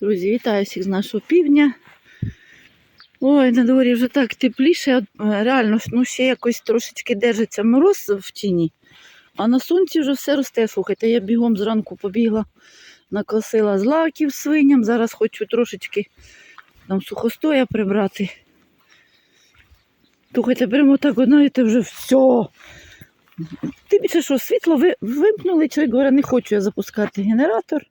Друзі, вітаю всіх з нашого півдня. Ой, на дворі вже так тепліше. Реально, ну ще якось трошечки держиться мороз в тіні, а на сонці вже все росте. Слухайте, я бігом зранку побігла, накосила злаків свиням. Зараз хочу трошечки там сухостоя прибрати. Слухайте, прямо так, знаєте, вже все. Тим більше, що світло ви, вимкнули, чоловік говорить, не хочу я запускати генератор.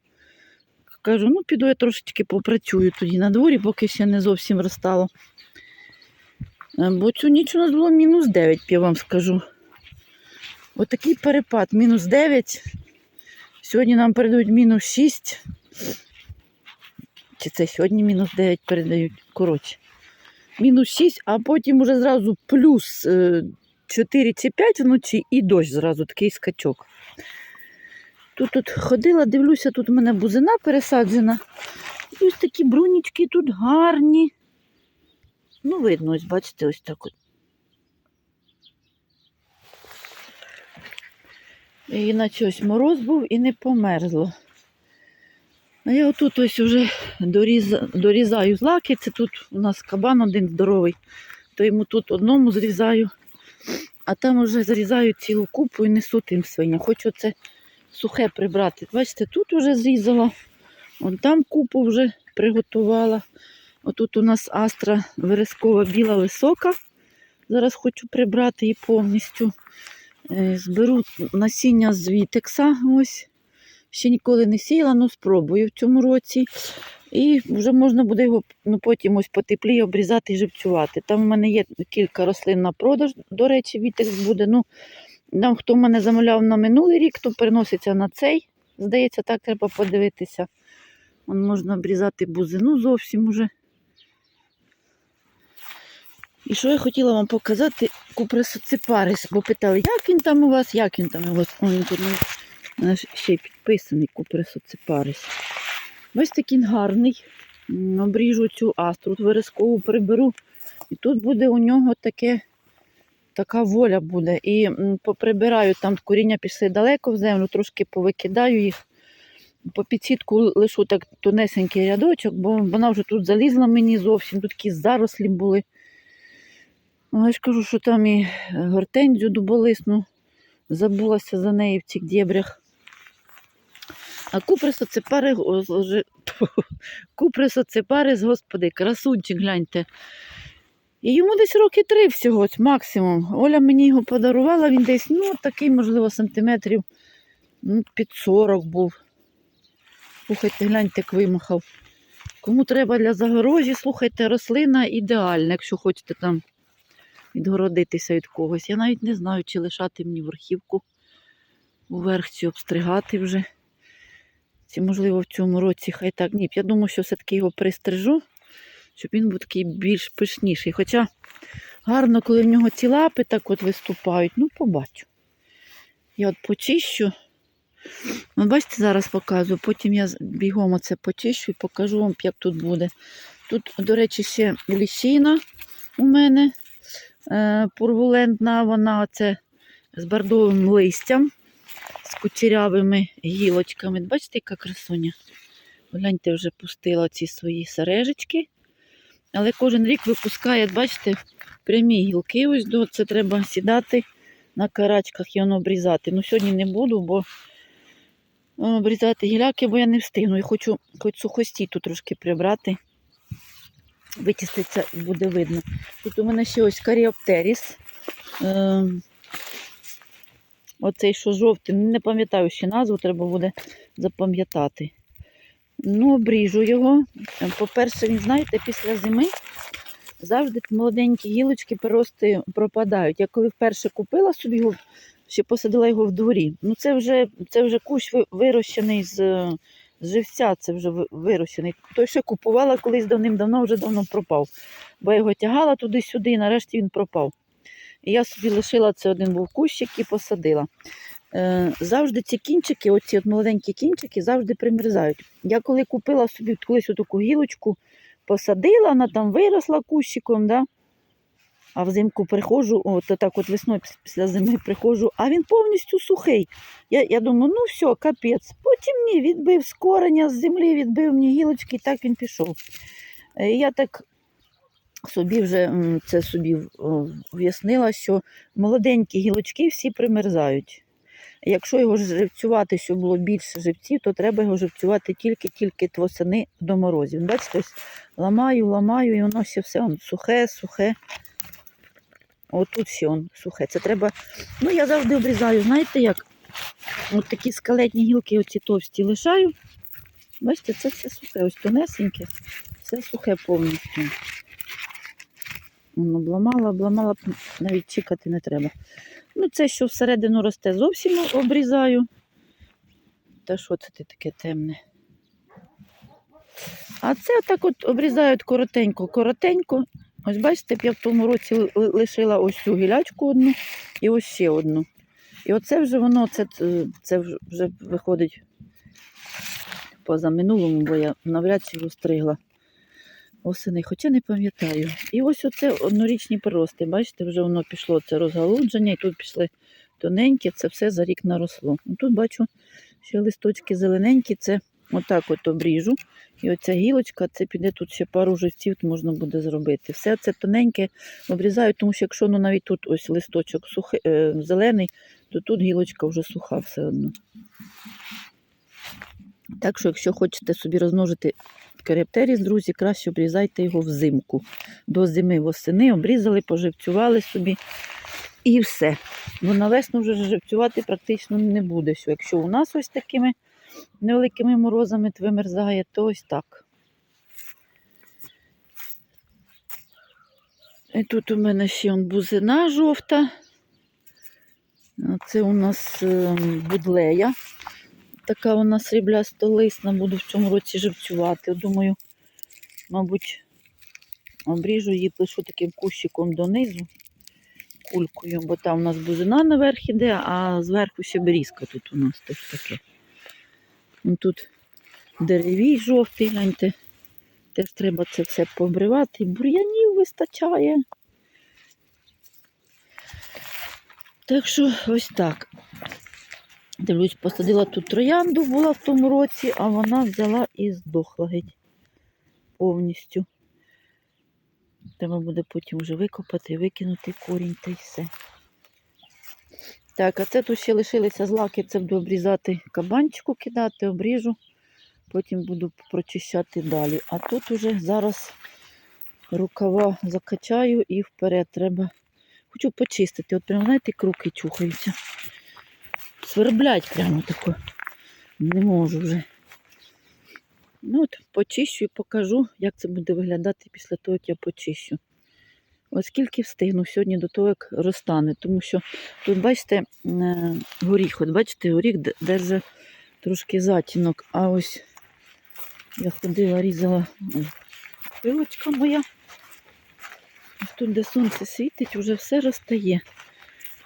Кажу, ну піду я трошечки попрацюю тоді на дворі, поки ще не зовсім розстало. Е, Бо цю ніч у нас було мінус 9, я вам скажу. Отакий перепад, мінус 9. Сьогодні нам передають мінус 6. Чи це сьогодні мінус 9 передають? Коротше. Мінус 6, а потім уже зразу плюс е, 4 чи 5 вночі і дощ зразу такий скачок. Тут тут ходила, дивлюся, тут у мене бузина пересаджена. І ось такі брунічки тут гарні. Ну, видно, ось бачите, ось так от. І наче ось мороз був і не померзло. А я отут ось вже доріз... дорізаю злаки. Це тут у нас кабан один здоровий, то йому тут одному зрізаю, а там вже зрізаю цілу купу і несу тим свиням. Хочу це сухе прибрати. Бачите, тут вже зрізала, вон там купу вже приготувала. Отут у нас астра верескова біла висока. Зараз хочу прибрати її повністю. Е, Зберу насіння з вітекса. Ось. Ще ніколи не сіяла, але спробую в цьому році. І вже можна буде його ну, потім ось потепліє обрізати і живцювати. Там у мене є кілька рослин на продаж, до речі, вітекс буде. Ну, там, хто в мене замовляв на минулий рік, то переноситься на цей. Здається, так треба подивитися. Вон можна обрізати бузину зовсім уже. І що я хотіла вам показати купресоципарис, бо питали, як він там у вас, як він там у вас. О, він тут у мене ще й підписаний купресоципарис. Ось такий гарний. Обріжу цю астру, верескову приберу. І тут буде у нього таке така воля буде. І поприбираю, там коріння пішли далеко в землю, трошки повикидаю їх. По підсітку лишу так тонесенький рядочок, бо вона вже тут залізла мені зовсім, тут такі зарослі були. Ну, Я ж кажу, що там і гортензію дуболисну, забулася за неї в цих дєбрях. А купресо це пари, купресо це парис, господи, красунчик, гляньте. І йому десь роки три всього, максимум. Оля мені його подарувала, він десь, ну, такий, можливо, сантиметрів ну, під 40 був. Слухайте, гляньте, як вимахав. Кому треба для загорожі, слухайте, рослина ідеальна, якщо хочете там відгородитися від когось. Я навіть не знаю, чи лишати мені верхівку уверх, чи обстригати вже. Чи, можливо, в цьому році хай так. Ні, я думаю, що все-таки його пристрижу, щоб він був такий більш пишніший. Хоча гарно, коли в нього ці лапи так от виступають, ну, побачу. Я от почищу. От бачите, зараз показую. Потім я бігом оце почищу і покажу вам, як тут буде. Тут, до речі, ще ліщина у мене е, пурвулентна, вона оце з бордовим листям, з кучерявими гілочками. Бачите, яка красуня? Гляньте, вже пустила ці свої сережечки. Але кожен рік випускає, бачите, прямі гілки. Ось до це треба сідати на карачках і воно обрізати. Ну, сьогодні не буду, бо е, обрізати гіляки, бо я не встигну. Я хочу хоч сухості тут трошки прибрати. Вичиститься і буде видно. Тут у мене ще ось каріоптеріс. Е, оцей, що жовтий, не пам'ятаю ще назву, треба буде запам'ятати. Ну, обріжу його. По-перше, він, знаєте, після зими завжди молоденькі гілочки перерости пропадають. Я коли вперше купила собі його, ще посадила його в дворі. Ну, це вже, це вже кущ вирощений з, з живця, це вже вирощений. Той, що купувала колись давним-давно, вже давно пропав. Бо я його тягала туди-сюди, і нарешті він пропав. І я собі лишила це один був кущик і посадила. Е, завжди ці кінчики, оці от молоденькі кінчики, завжди примерзають. Я коли купила собі колись таку гілочку, посадила, вона там виросла кущиком, да? А взимку приходжу, от так от весною після зими приходжу, а він повністю сухий. Я, я думаю, ну все, капець. Потім ні, відбив з кореня, з землі відбив мені гілочки, і так він пішов. Е, Я так собі вже це собі в'яснила, що молоденькі гілочки всі примерзають. Якщо його живцювати, щоб було більше живців, то треба його живцювати тільки-тільки восени до морозів. Бачите, ось ламаю, ламаю, і воно ще все он, сухе, сухе. Отут ще он, сухе. Це треба. Ну, я завжди обрізаю, знаєте як? От такі скелетні гілки, оці товсті лишаю. Бачите, це все сухе, ось тонесеньке, все сухе повністю. Воно обламала, обламала, навіть чекати не треба. Ну, це, що всередину росте, зовсім обрізаю. Та що це таке темне? А це так от обрізають коротенько, коротенько. Ось бачите, я в тому році ли- ли- лишила ось цю гілячку одну і ось ще одну. І оце вже воно, це, це вже- виходить поза минулому, бо я навряд чи його стригла осени, хоча не пам'ятаю. І ось оце однорічні прирости. Бачите, вже воно пішло це розгалудження, і тут пішли тоненькі, це все за рік наросло. Ну, Тут бачу, ще листочки зелененькі, це отак от обріжу. І оця гілочка, це піде тут ще пару живців можна буде зробити. Все це тоненьке обрізаю, тому що якщо ну, навіть тут ось листочок сухий, е, зелений, то тут гілочка вже суха все одно. Так що, якщо хочете собі розмножити керептеріс, друзі, краще обрізайте його взимку. До зими восени обрізали, поживцювали собі і все. Бо на весну вже живцювати практично не буде. Що якщо у нас ось такими невеликими морозами вимерзає, то ось так. І тут у мене ще он бузина жовта. Це у нас ем, будлея. Така вона сріблястолисна, буду в цьому році живцювати. Думаю, мабуть, обріжу її, пишу таким кущиком донизу, кулькою, бо там у нас бузина наверх іде, а зверху ще берізка тут у нас теж таке. Ну, Тут деревій жовтий, гляньте. Теж треба це все побривати. Бур'янів вистачає. Так що ось так. Дивлюсь, посадила тут троянду, була в тому році, а вона взяла і здохла геть повністю. Треба буде потім вже викопати, викинути корінь та й все. Так, а це тут ще лишилися злаки, це буду обрізати кабанчику кидати, обріжу, потім буду прочищати далі. А тут уже зараз рукава закачаю і вперед треба. Хочу почистити. От прямо, знаєте, як руки чухаються. Сверблять прямо тако. Не можу вже. Ну от, почищу і покажу, як це буде виглядати після того, як я почищу. Оскільки встигну сьогодні до того, як розтане. Тому що тут, бачите, е, горіх. От бачите, горіх держить трошки затінок. А ось я ходила, різала пилочка моя. Тут, де сонце світить, вже все розтає.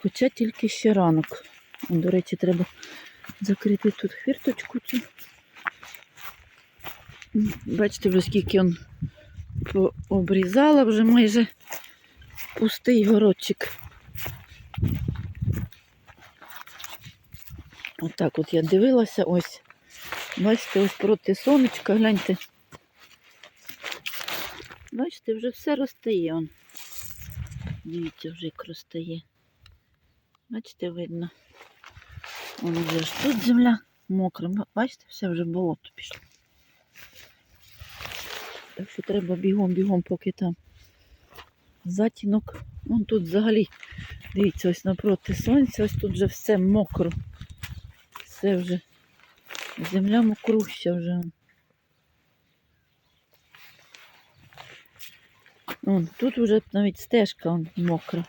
Хоча тільки ще ранок. До речі, треба закрити тут хвірточку цю. Бачите, вже скільки он обрізала, вже майже пустий городчик. Отак от я дивилася, ось. Бачите, ось проти сонечка, гляньте. Бачите, вже все розтає. Он. Дивіться, вже як розтає. Бачите, видно. Воно вже ж тут земля мокра. Бачите, все вже болото пішло. Так що треба бігом-бігом, поки там затінок. Вон тут взагалі, дивіться, ось напроти сонця, ось тут вже все мокро. Все вже. Земля мокруща вже. Вон, тут вже навіть стежка вон, мокра.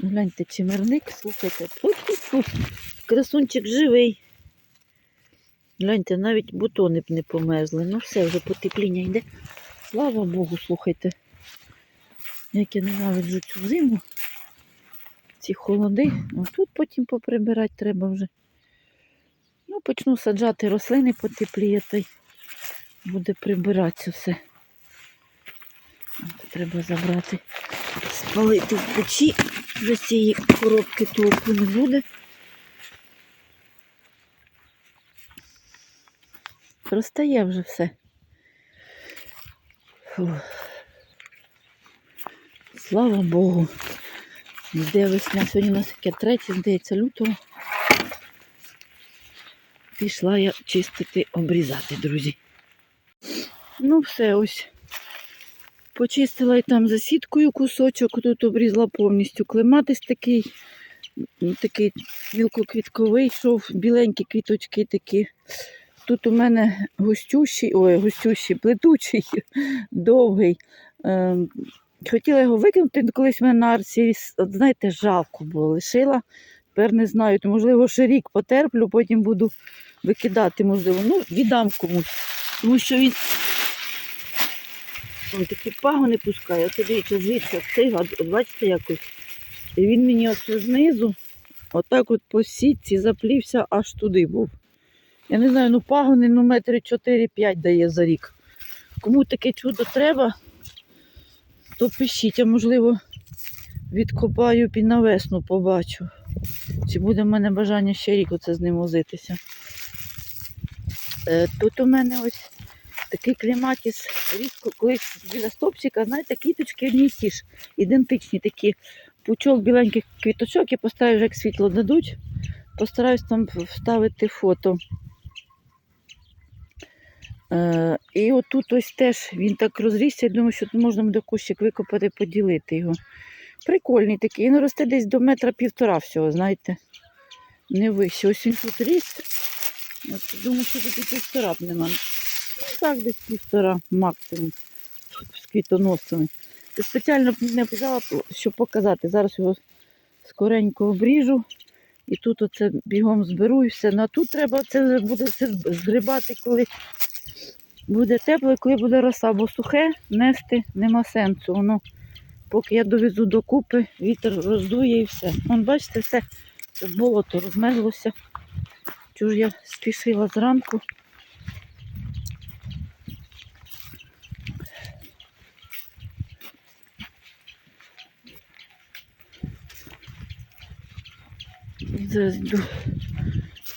Гляньте, чимерник, слухайте. Фу-фу-фу. Красунчик живий. Гляньте, навіть бутони б не померзли. Ну все, вже потепління йде. Слава Богу, слухайте. Як я ненавиджу цю зиму. Ці холоди. А тут потім поприбирати треба вже. Ну, почну саджати рослини потепліє, та й буде прибиратися все. Треба забрати спалити в печі. Вже цієї коробки толку не буде. Розтає вже все. Фу. Слава Богу. Йде весна. Сьогодні у нас яке третє, здається, лютого. Пішла я чистити, обрізати, друзі. Ну, все, ось. Почистила і там за сіткою кусочок, тут обрізала повністю. Клематис такий, такий мілкоквітковий йшов, біленькі квіточки такі. Тут у мене густющий, ой, густющий, плетучий, довгий. Ем, Хотіла його викинути, колись в мене на арці, знаєте, жалко було. Лишила. Тепер не знаю, то можливо ще рік потерплю, потім буду викидати, можливо. Ну, віддам комусь. Тому що він Ось такі пагони пускає. Оце дивіться, звідси цей гад, от бачите якось. І він мені оце знизу, отак от по сітці заплівся аж туди був. Я не знаю, ну пагони ну метри 4-5 дає за рік. Кому таке чудо треба, то пишіть, а можливо відкопаю під на весну побачу. Чи буде в мене бажання ще рік оце з ним возитися. Е, Тут у мене ось такий кліматіс різко, колись біля стопчика, знаєте, квіточки одні й ті ж, ідентичні такі. Пучок біленьких квіточок, я постараюсь, як світло дадуть, постараюсь там вставити фото. Е, і отут ось теж він так розрісся, я думаю, що тут можна буде кущик викопати, поділити його. Прикольний такий, він росте десь до метра півтора всього, знаєте. Не вище. Ось він тут ріс. Думаю, що тут і півтора б нема. Ну, так, десь півтора максимум з квітоносцями. Спеціально не взяла, щоб показати. Зараз його скоренько обріжу. І тут оце бігом зберу і все. Ну, а тут треба це буде все згрібати, коли буде тепло, коли буде роса, бо сухе нести нема сенсу. Воно, поки я довезу докупи, вітер роздує і все. Вон, бачите, все болото розмерзлося. Чого ж я спішила зранку.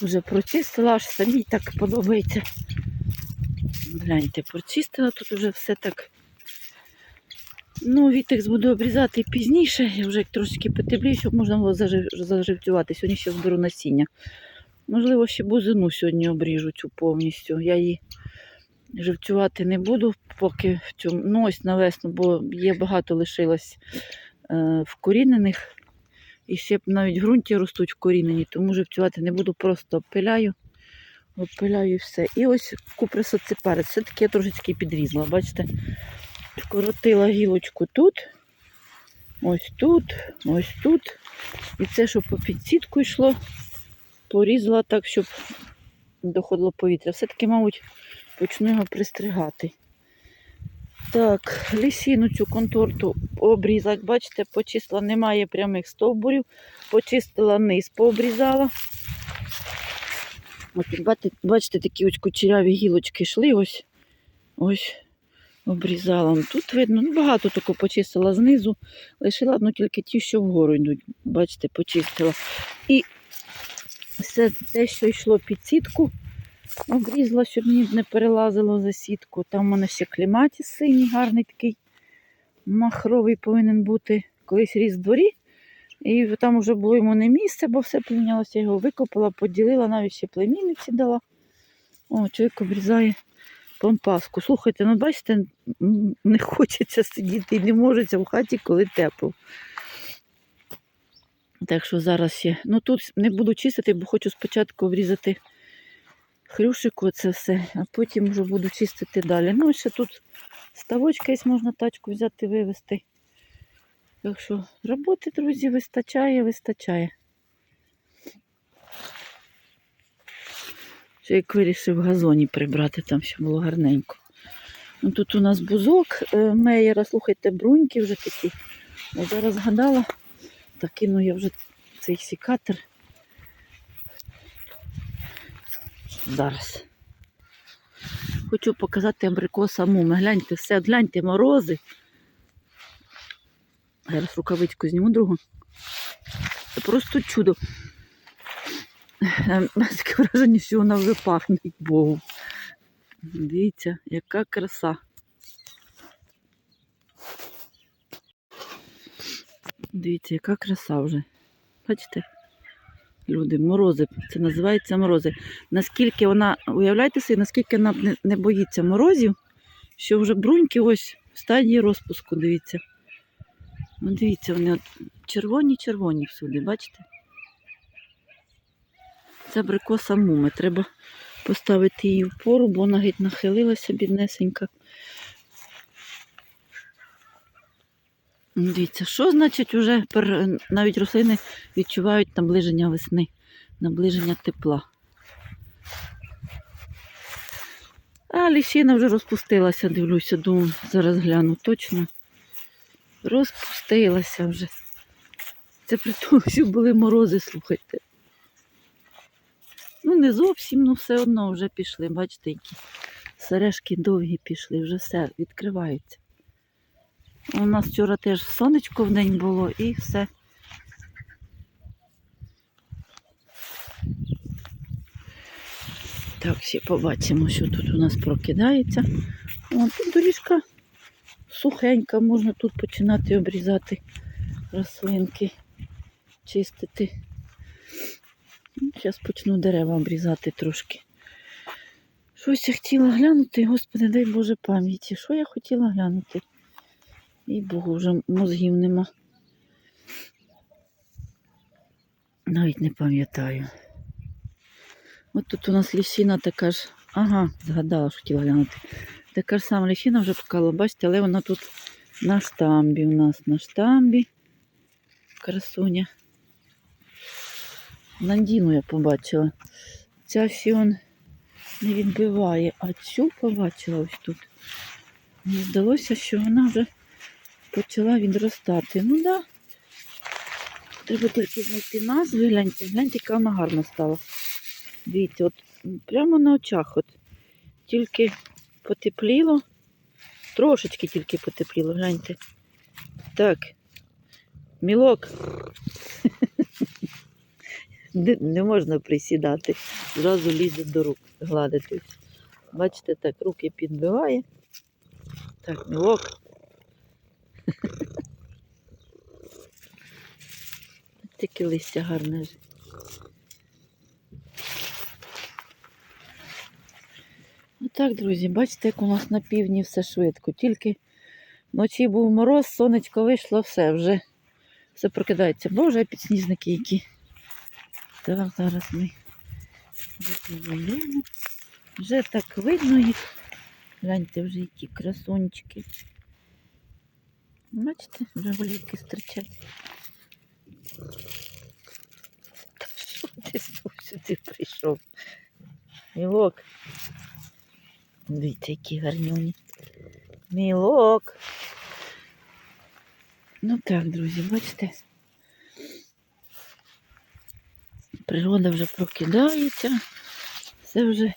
Вже прочистила, аж самій так подобається. Гляньте, прочистила, тут вже все так. Ну, вітекс буду обрізати пізніше, я вже як трошки потеплію, щоб можна було зажив... заживцювати. Сьогодні ще зберу насіння. Можливо, ще бузину сьогодні обріжу цю повністю. Я її живцювати не буду, поки в цьому ну, ось на весну, бо є багато лишилось е, вкорінених. І ще навіть в ґрунті ростуть вкорінені, тому живцювати не буду, просто обпиляю. Обпиляю і все. І ось куприсоципарець. Все-таки я трошечки підрізала, бачите? Вкоротила гілочку тут, ось тут, ось тут. І це, щоб по підсітку йшло, порізала так, щоб доходило повітря. Все-таки, мабуть, почну його пристригати. Так, лісіну цю конторту обрізати. Бачите, почистила, немає прямих стовбурів. Почистила низ, пообрізала. От, бачите, такі ось кучеряві гілочки йшли, ось ось обрізала. Тут видно, ну, багато тако почистила знизу. Лишила ну, тільки ті, що вгору йдуть. Бачите, почистила. І все те, що йшло під сітку, обрізала, щоб мені не перелазило за сітку. Там у мене ще кліматіс синій, гарний такий махровий повинен бути. Колись ріс в дворі. І там вже було йому не місце, бо все помінялося. Я його викопала, поділила, навіть ще племінниці дала. О, чоловік обрізає помпаску. Слухайте, ну бачите, не хочеться сидіти і не можеться в хаті, коли тепло. Так що зараз ще. Ну тут не буду чистити, бо хочу спочатку обрізати хрюшику це все, а потім вже буду чистити далі. Ну, ще тут ставочка є, можна тачку взяти, вивезти. Так що роботи, друзі, вистачає, вистачає. Чоловік вирішив в газоні прибрати, там ще було гарненько. Ну, тут у нас бузок е, меєра, слухайте, бруньки вже такі. Я зараз згадала, так кину я вже цей сікатор. Зараз. Хочу показати абрикоса муми. Гляньте, все, гляньте, морози. Зараз рукавичку зніму другу. Це просто чудо. Ем, Таке враження, що вона вже пахне Богу. Дивіться, яка краса. Дивіться, яка краса вже. Бачите? Люди, морози. Це називається морози. Наскільки вона, уявляєте собі, наскільки вона не, боїться морозів, що вже бруньки ось в стадії розпуску, дивіться. Ну, дивіться, вони червоні-червоні всюди, бачите? Це абрикоса муми. Треба поставити її в пору, бо вона геть нахилилася, біднесенька. Ну, Дивіться, що значить уже пер- навіть рослини відчувають наближення весни, наближення тепла. А ліщина вже розпустилася, дивлюся, думаю, зараз гляну точно. Розпустилася вже. Це при тому, що були морози, слухайте. Ну, не зовсім, ну все одно вже пішли. Бачите, які сережки довгі пішли, вже все відкривається. У нас вчора теж сонечко в день було і все. Так, ще побачимо, що тут у нас прокидається. О, тут доріжка сухенька, можна тут починати обрізати рослинки, чистити. Зараз почну дерева обрізати трошки. Щось я хотіла глянути, господи, дай Боже пам'яті. Що я хотіла глянути? І Богу, вже мозгів нема. Навіть не пам'ятаю. От тут у нас ліщина така ж. Ага, згадала, що хотіла глянути. Така ж сама ліщина вже покала, бачите, але вона тут на штамбі у нас, на штамбі. Красуня. Нандіну я побачила. Ця фіон не відбиває, а цю побачила ось тут. Мені здалося, що вона вже почала відростати. Ну так. Да. Треба тільки знайти назву. Гляньте, гляньте, яка вона гарна стала. Дивіться, от прямо на очах. От. Тільки потепліло. Трошечки тільки потепліло, гляньте. Так. Мілок. Не, можна присідати. Зразу лізе до рук гладити. Бачите, так, руки підбиває. Так, мілок. Таке листя гарне. Отак, друзі, бачите, як у нас на півдні все швидко. Тільки вночі був мороз, сонечко вийшло, все вже все прокидається. Боже, підсніжники які. Так, зараз ми викладаємо. Вже так видно їх. Гляньте, вже які красунчики. Бачите, вже голівки стирчать. Та Що ти сюди прийшов? Мілок. Дивіться, які гарнюні. Мілок. Ну так, друзі, бачите. Природа вже прокидається. Все вже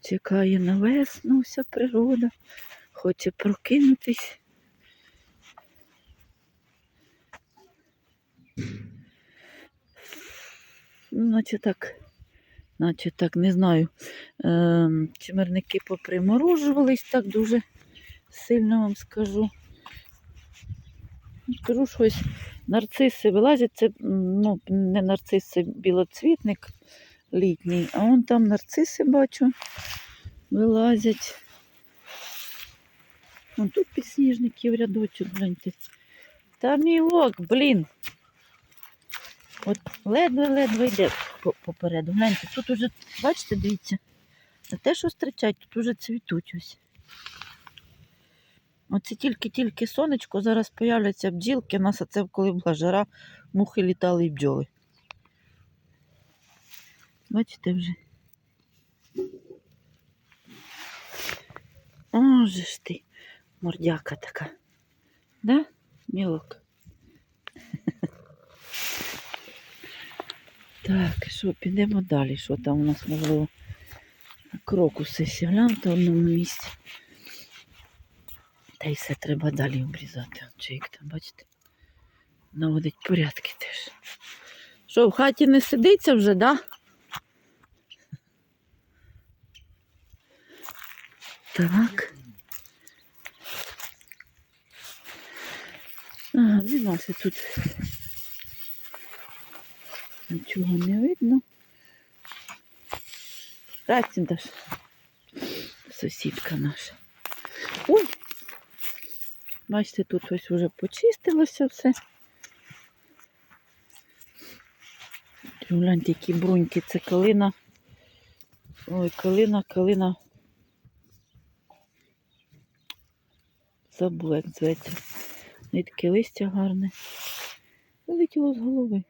чекає на весну вся природа. Хоче прокинутись. Ну, наче так, наче так, не знаю. Ем, чимерники поприморожувались так дуже сильно вам скажу. Скажу щось. Нарциси вилазять, це ну, не нарцис, це білоцвітник літній, а вон там нарциси бачу, вилазять. Вон тут підсніжники в рядочок, гляньте. Та мілок, блін. От ледве-ледве йде попереду. Гляньте, тут уже, бачите, дивіться, не те, що стричать, тут уже цвітуть ось. Оце тільки-тільки сонечко, зараз появляться бджілки. У нас оце коли була жара, мухи літали і бджоли. Бачите вже. О, ж ти, мордяка така. Да, мілок? Так, що, підемо далі. Що там у нас можливо? Крокуси ще гляньте в одному місці. Та й все треба далі обрізати. Чик там, бачите? Наводить порядки теж. Що, в хаті не сидиться вже, да? Так. Ага, нема ще тут. Нічого не видно. Рацінда ж. Сусідка наша. Ой! Бачите, тут ось вже почистилося все. Гляньте, які бруньки, це калина. Ой, калина, калина. Забула, як зветься. Нитки листя гарне. Вилетіло з голови.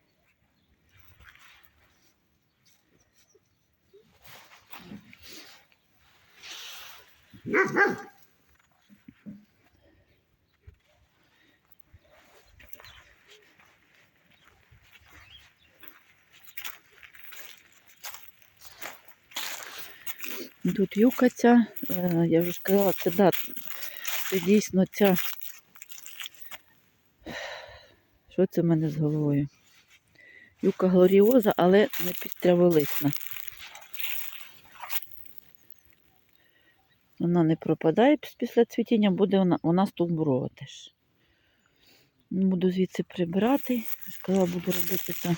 Тут юка ця, е, я вже ж казала, це да, це дійсно ця. Що це в мене з головою? Юка глоріоза, але не підтраволисна. Вона не пропадає після цвітіння, буде вона, вона стовбурова теж. Буду звідси прибирати. Сказала, буду робити там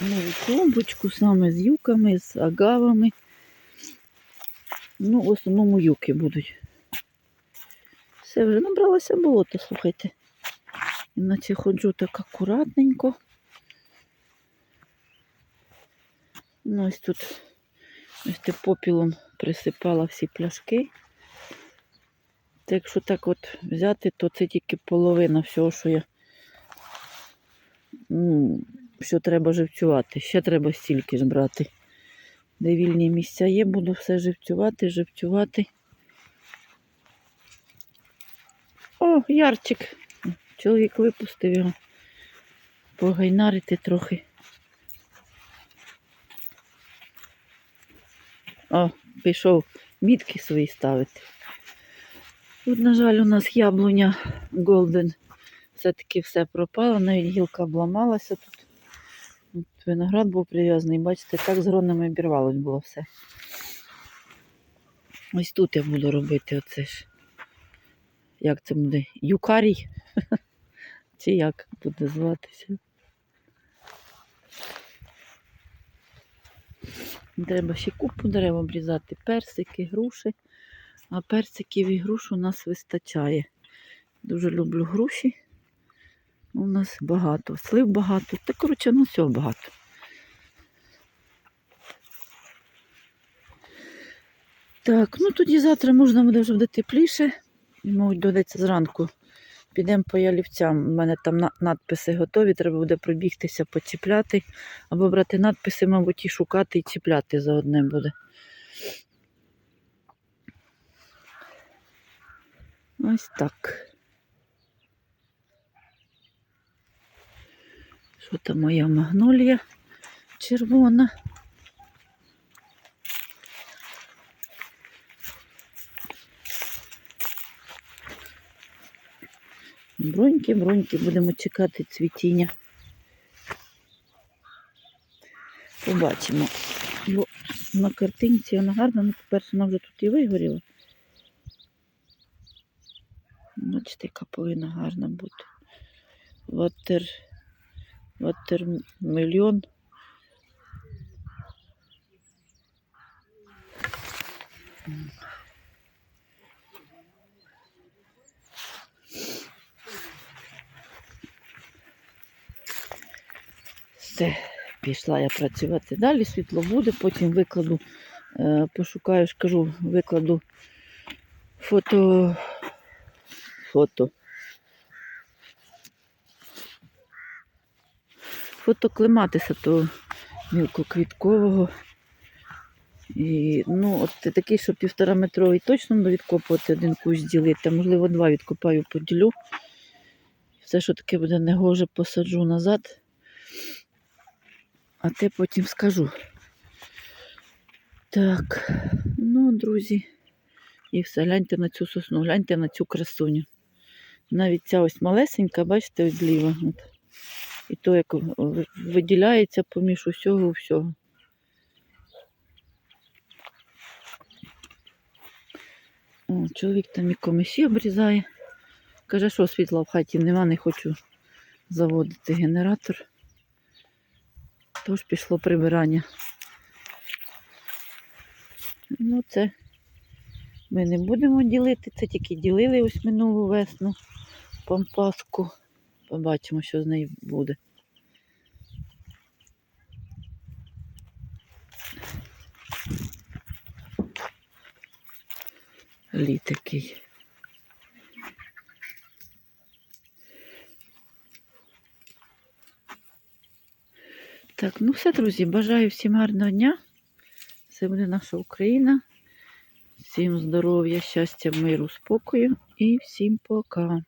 нову клумбочку саме з юками, з агавами. Ну, в основному юки будуть. Все, вже набралося болото, слухайте. Іначе ходжу так акуратненько. Ну, ось тут ось попілом присипала всі пляшки. Та якщо так от взяти, то це тільки половина всього, що я ну, що треба живцювати. Ще треба стільки ж брати. Де вільні місця є, буду все живцювати, живцювати. О, ярчик. Чоловік випустив його. Погайнарити трохи. О, пішов мітки свої ставити. Тут, на жаль, у нас яблуня Голден. Все-таки все пропало, навіть гілка обламалася тут. От виноград був прив'язаний, бачите, так з гронами обірвалось було все. Ось тут я буду робити оце ж. Як це буде? Юкарій? Чи як буде зватися? Треба ще купу дерев обрізати, персики, груші. А персиків і груш у нас вистачає. Дуже люблю груші. У нас багато, слив багато. Та коротше, ну всього багато. Так, ну тоді завтра можна буде вже буде тепліше. І, мабуть, доведеться зранку. Підемо по ялівцям. У мене там надписи готові, треба буде пробігтися, почіпляти. Або брати надписи, мабуть, і шукати, і чіпляти за одним буде. Ось так. Що там моя магнолія червона? Броньки, броньки, будемо чекати цвітіння. Побачимо. Бо на картинці вона гарна, ну, по-перше, вона вже тут і вигоріла. Бачите, яка повинна гарна бути. Ватер, ватермельон. Все, пішла я працювати далі, світло буде, потім викладу, е, пошукаю, ж кажу, викладу фото. Фото. Фото клематиса того мілкоквіткового. І, ну, от такий, що півтораметровий точно буду відкопувати один кущ ділити, можливо два відкопаю, поділю. Все, що таке буде негоже, посаджу назад. А те потім скажу. Так, ну, друзі, І все, гляньте на цю сосну, гляньте на цю красуню. Навіть ця ось малесенька, бачите, ось зліва. От. І то, як виділяється поміж усього всього. О, чоловік там і комиші обрізає. Каже, що світла в хаті нема, не хочу заводити генератор. Тож пішло прибирання. Ну, це ми не будемо ділити, це тільки ділили ось минулу весну пампаску. Побачимо, що з нею буде. Лід Так, ну все, друзі, бажаю всім гарного дня. Це буде наша Україна. Всім здоров'я, щастя, миру, спокою і всім пока.